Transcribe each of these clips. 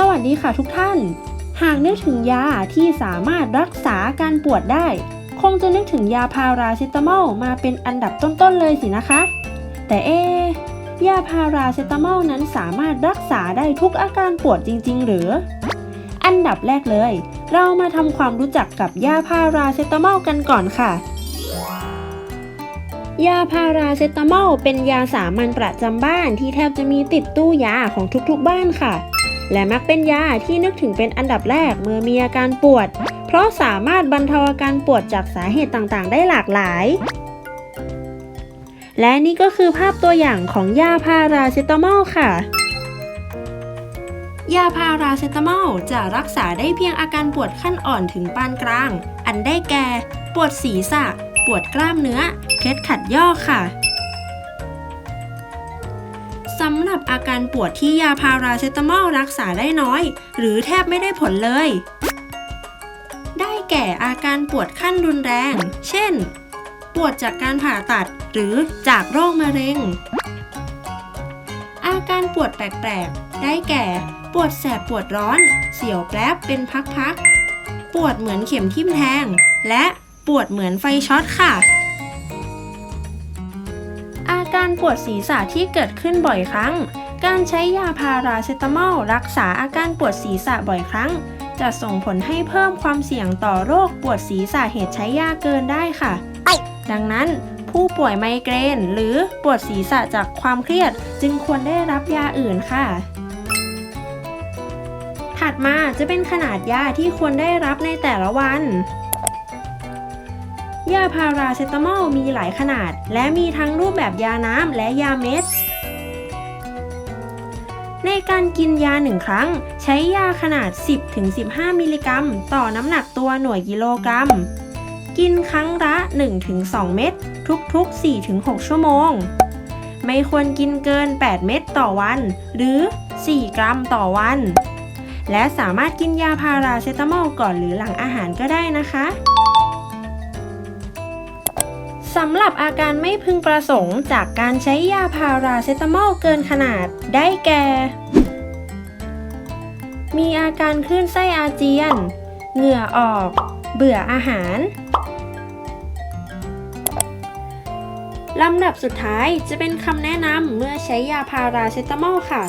สวัสดีค่ะทุกท่าน หากนึกถึงยาที่สามารถรักษาการปวดได้ คงจะนึกถึงยาพาราเซตามอลมาเป็นอันดับต้นๆเลยสินะคะ แต่เอ๊ะยาพาราเซตามอลนั้นสามารถรักษาได้ทุกอาการปวดจริง ๆ หรือ อันดับแรกเลย เรามาทำความรู้จักกับยาพาราเซตามอลกันก่อนค่ะยาพาราเซตามอลเป็นยาสามัญประจำบ้านที่แทบจะมีติดตู้ยาของทุกๆบ้านค่ะ และมักเป็นยาที่นึกถึงเป็นอันดับแรกเมื่อมีอาการปวด เพราะสามารถบรรเทาอาการปวดจากสาเหตุต่างๆ ได้หลากหลาย และนี่ก็คือภาพตัวอย่างของยาพาราเซตามอลค่ะยาพาราเซตามอลจะรักษาได้เพียงอาการปวดขั้นอ่อนถึงปานกลาง อันได้แก่ ปวดศีรษะ ปวดกล้ามเนื้อ เคล็ดขัดย่อค่ะำหรับอาการปวดที่ยาพาราเซตามอลรักษาได้น้อย หรือแทบไม่ได้ผลเลย ได้แก่อาการปวดขั้นรุนแรง เช่น ปวดจากการผ่าตัดหรือจากโรคมะเร็ง อาการปวดแปลกๆ ได้แก่ ปวดแสบปวดร้อน เสียวแป๊บเป็นพักๆ ปวดเหมือนเข็มทิ่มแทง และปวดเหมือนไฟช็อตค่ะ การปวดศีรษะที่เกิดขึ้นบ่อยครั้ง การใช้ยาพาราเซตามอลรักษาอาการปวดศีรษะบ่อยครั้ง จะส่งผลให้เพิ่มความเสี่ยงต่อโรคปวดศีรษะเหตุใช้ยาเกินได้ค่ะ ดังนั้นผู้ป่วยไมเกรน หรือปวดศีรษะจากความเครียด จึงควรได้รับยาอื่นค่ะ ถัดมาจะเป็นขนาดยาที่ควรได้รับในแต่ละวัน ยาพาราเซตามอลมีหลายขนาด และมีทั้งรูปแบบยาน้ำและยาเม็ด ในการกินยาหนึ่งครั้ง ใช้ยาขนาด 10-15 มิลลิกรัม ต่อน้ำหนักตัวหน่วยกิโลกรัม กินครั้งละ 1-2 เม็ดทุกๆ 4-6 ชั่วโมง ไม่ควรกินเกิน 8 เม็ดต่อวัน หรือ 4 กรัมต่อวัน และสามารถกินยาพาราเซตามอลก่อนหรือหลังอาหารก็ได้นะคะ สำหรับอาการไม่พึงประสงค์จากการใช้ยาพาราเซตามอลเกินขนาดได้แก่ มีอาการคลื่นไส้อาเจียน เหงื่อออก เบื่ออาหาร ลำดับสุดท้ายจะเป็นคำแนะนำเมื่อใช้ยาพาราเซตามอลค่ะ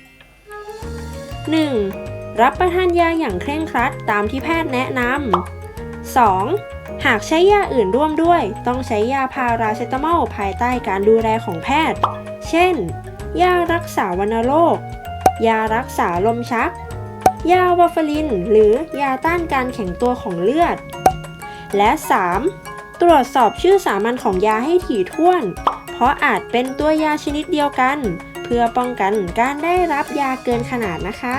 1. รับประทานยาอย่างเคร่งครัดตามที่แพทย์แนะนำ 2. หากใช้ยาอื่นร่วมด้วย ต้องใช้ยาพาราเซตามอลภายใต้การดูแลของแพทย์ เช่น ยารักษาวัณโรค ยารักษาลมชัก ยาวาฟาริน หรือยาต้านการแข็งตัวของเลือด และ 3. ตรวจสอบชื่อสามัญของยาให้ถี่ถ้วน เพราะอาจเป็นตัวยาชนิดเดียวกัน เพื่อป้องกันการได้รับยาเกินขนาดนะคะ